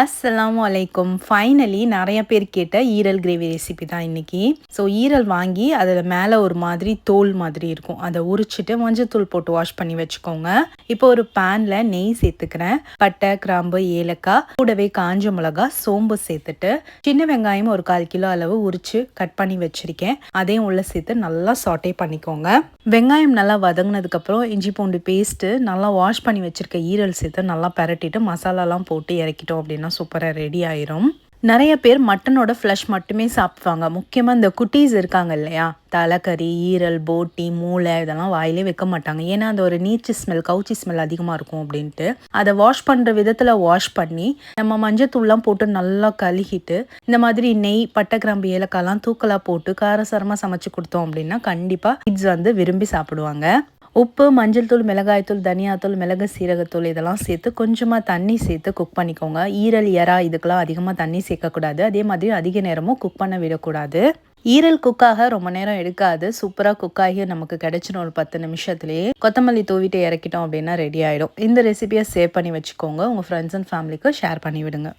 அஸ்ஸலாமு அலைக்கும் ஃபைனலி நிறைய பேர் கேட்ட ஈரல் கிரேவி ரெசிபி தான் இன்னைக்கு. ஸோ ஈரல் வாங்கி அதில் மேலே ஒரு மாதிரி தோல் மாதிரி இருக்கும். அதை உரிச்சிட்டு மஞ்சத்தூள் போட்டு வாஷ் பண்ணி வச்சுக்கோங்க. இப்போ ஒரு பேனில் நெய் சேர்த்துக்கிறேன். பட்டை கிராம்பு ஏலக்காய் கூடவே காஞ்ச மிளகா சோம்பு சேர்த்துட்டு சின்ன வெங்காயம் ஒரு கால் கிலோ அளவு உரிச்சு கட் பண்ணி வச்சிருக்கேன். அதையும் உள்ள சேர்த்து நல்லா சாட்டே பண்ணிக்கோங்க. வெங்காயம் நல்லா வதங்கினதுக்கப்புறம் இஞ்சி பூண்டு பேஸ்ட்டு நல்லா வாஷ் பண்ணி வச்சிருக்க ஈரல் சேர்த்து நல்லா பரட்டிட்டு மசாலாலாம் போட்டு இறக்கிட்டோம் அப்படின்னு சூப்பராக ரெடி ஆயிரும். நிறைய பேர் மட்டனோட ஃப்ளஷ் மட்டுமே சாப்பிடுவாங்க. முக்கியமாக இந்த குட்டீஸ் இருக்காங்க இல்லையா? தலைக்கறி ஈரல் போட்டி மூளை இதெல்லாம் வாயிலே வைக்க மாட்டாங்க. ஏன்னா அந்த ஒரு நீச்சு ஸ்மெல் கவுச்சி ஸ்மெல் அதிகமாக இருக்கும் அப்படின்ட்டு. அதை வாஷ் பண்ணுற விதத்தில் வாஷ் பண்ணி நம்ம மஞ்சத்தூள்லாம் போட்டு நல்லா கழுகிட்டு இந்த மாதிரி நெய் பட்டை கிராம்பு ஏலக்காய்லாம் தூக்கலாக போட்டு காரசாரமாக சமைச்சு கொடுத்தோம் அப்படின்னா கண்டிப்பாக கிட்ஸ் வந்து விரும்பி சாப்பிடுவாங்க. உப்பு மஞ்சள் தூள் மிளகாய்த்தூள் தனியாத்தூள் மிளகு சீரகத்தூள் இதெல்லாம் சேர்த்து கொஞ்சமாக தண்ணி சேர்த்து குக் பண்ணிக்கோங்க. ஈரல் எறா இதுக்கெல்லாம் அதிகமாக தண்ணி சேர்க்கக்கூடாது. அதே மாதிரி அதிக நேரமும் குக் பண்ண விடக்கூடாது. ஈரல் குக்காக ரொம்ப நேரம் எடுக்காது. சூப்பராக குக் ஆகி நமக்கு கிடைச்சிடும் ஒரு பத்து நிமிஷத்துலேயே. கொத்தமல்லி தூவிட்டு இறக்கிட்டோம் அப்படின்னா ரெடி ஆகிடும் இந்த ரெசிபியை சேவ் பண்ணி வச்சுக்கோங்க. உங்கள் ஃப்ரெண்ட்ஸ் அண்ட் ஃபேமிலிக்கு ஷேர் பண்ணிவிடுங்க